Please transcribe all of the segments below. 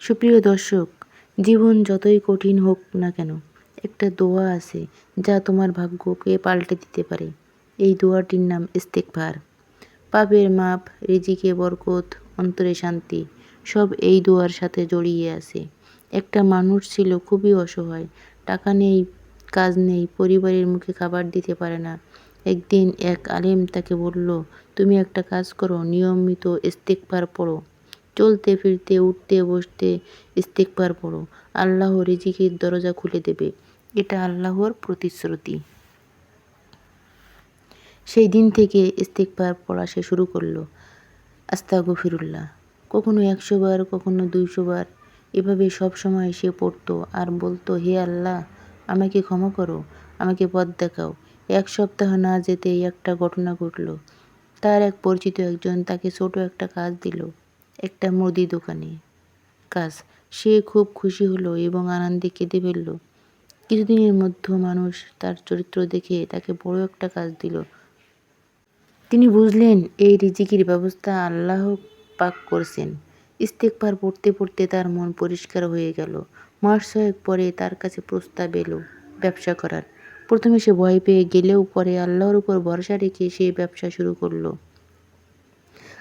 সুপ্রিয় দর্শক, জীবন যতই কঠিন হোক না কেন, একটা দোয়া আছে যা তোমার ভাগ্যকে পাল্টে দিতে পারে। এই দোয়াটির নাম ইস্তেকভার পাপের মাপ, রিজিকে বরকত, অন্তরে শান্তি, সব এই দোয়ার সাথে জড়িয়ে আছে। একটা মানুষ ছিল খুবই অসহায়, টাকা নেই, কাজ নেই, পরিবারের মুখে খাবার দিতে পারে না। একদিন এক আলেম তাকে বলল, তুমি একটা কাজ করো, নিয়মিত ইস্তেকভার পড়ো। চলতে, ফিরতে, উঠতে, বসতে ইস্তেকবার পড়ো। আল্লাহ রিজিকের দরজা খুলে দেবে। এটা আল্লাহর প্রতিশ্রুতি। সেই দিন থেকে ইস্তেকবার পড়া সে শুরু করল। আস্তা গফিরুল্লাহ কখনো একশো বার, কখনো দুইশো বার। এভাবে সব সময় সে পড়তো আর বলতো, হে আল্লাহ, আমাকে ক্ষমা করো, আমাকে পথ দেখাও। এক সপ্তাহ না যেতেই একটা ঘটনা ঘটল। তার এক পরিচিত একজন তাকে ছোট একটা কাজ দিল। একটা মুদি দোকানে। কাজ, সে খুব খুশি হলো এবং আনন্দে কেঁদে ফেলল কিছুদিনের মধ্যে মানুষ তার চরিত্র দেখে তাকে বড় একটা কাজ দিল। তিনি বুঝলেন, এই রিজিকির ব্যবস্থা আল্লাহ পাক করছেন। ইস্তেকবার পড়তে পড়তে তার মন পরিষ্কার হয়ে গেল। মাস ছয়েক পরে তার কাছে প্রস্তাব এলো ব্যবসা করার। প্রথমে সে ভয় পেয়ে গেলেও পরে আল্লাহর উপর ভরসা রেখে সে ব্যবসা শুরু করল।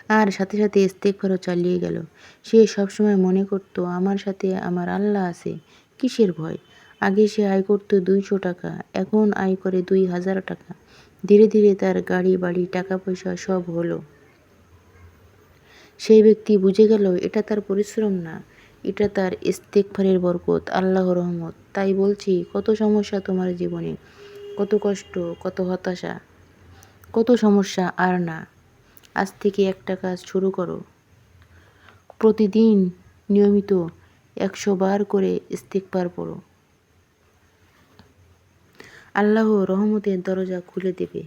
আর সাথে সাথে ইস্তেকবারও চালিয়ে গেল। সে সবসময় মনে করতো, আমার সাথে আমার আল্লাহ আছে, কিসের ভয়? আগে সে আয় করতো দুইশো টাকা, এখন আয় করে দুই হাজার টাকা। ধীরে ধীরে তার গাড়ি, বাড়ি টাকা পয়সা সব হলো। সেই ব্যক্তি বুঝে গেল, এটা তার পরিশ্রম না, এটা তার ইস্তেকফারের বরকত আল্লাহ রহমত। তাই বলছি, কত সমস্যা তোমার জীবনে, কত কষ্ট, কত হতাশা, কত সমস্যা আর না। আজ থেকে একটা কাজ শুরু করো। প্রতিদিন নিয়মিত একশো বার করে ইস্তেকবার পড়ো। আল্লাহ রহমতের দরজা খুলে দেবে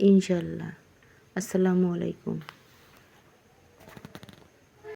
ইনশাল্লাহ আসসালামু আলাইকুম।